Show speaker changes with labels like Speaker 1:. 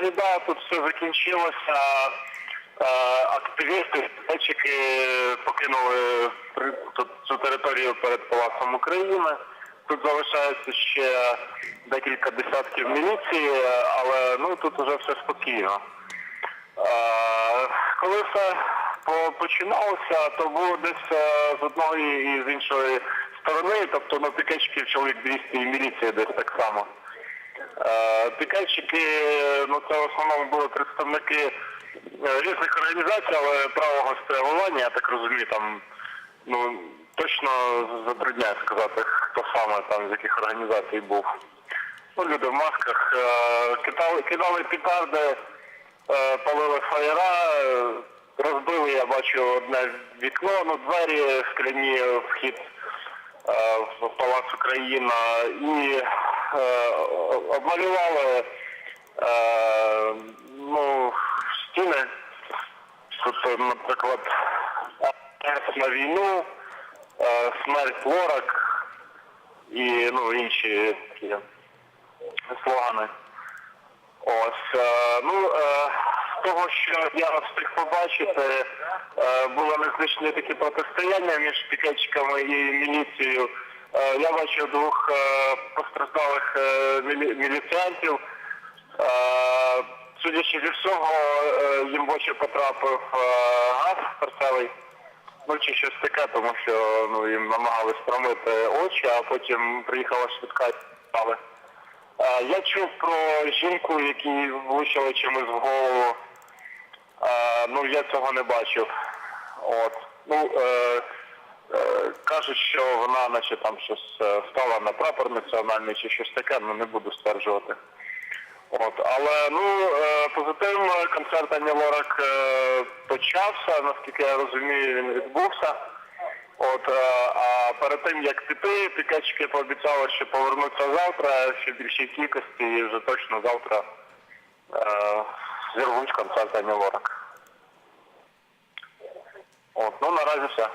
Speaker 1: сьогодні да, тут все закінчилося. Е, Активісти, датчики покинули цю територію перед Палацом України. Тут залишається ще декілька десятків міліції, але ну тут вже все спокійно. Е, Коли все починалося, то було десь е, з одної і з іншої сторони, тобто на пікетчиків чоловік 200 і міліція десь так само. Е, Пікетчики, ну це в основному були представники е, різних організацій, але правого спрямування, я так розумію, там ну точно затрудняє сказати, хто саме там з яких організацій був. Ну, люди в масках е, кидали, кидали петарди, е, палили фаєра, е, розбили, я бачу, одне вікно, ну двері скляні вхід е, в Палац Україна і е, обмалювали е, ну, стіни. Тут, наприклад, «Ес на війну, е, смерть ворог і ну, інші такі слогани. Ось, е, ну, е, з того, що я встиг побачити, е, було незначні такі протистояння між пікетчиками і міліцією. Я бачив двох е, постраждалих е, мілі- міліціантів. Е, судячи зі всього, їм в очі потрапив газ перцевий. Ну чи щось таке, тому що ну, їм намагались промити очі, а потім приїхала швидка і стали. Я чув про жінку, якій влучили чимось в голову. Ну, я цього не бачив. От. Ну, кажуть, що вона наче там щось е, стала на прапор національний чи щось таке, ну не буду стверджувати. От, але ну е, позитивно концерт Ані Лорак е, почався, наскільки я розумію, він відбувся. От, е, а перед тим як піти, пікетчики пообіцяли, що повернуться завтра, ще більшій кількості, і вже точно завтра е, зірвуть концерт Ані Лорак. От, ну наразі все.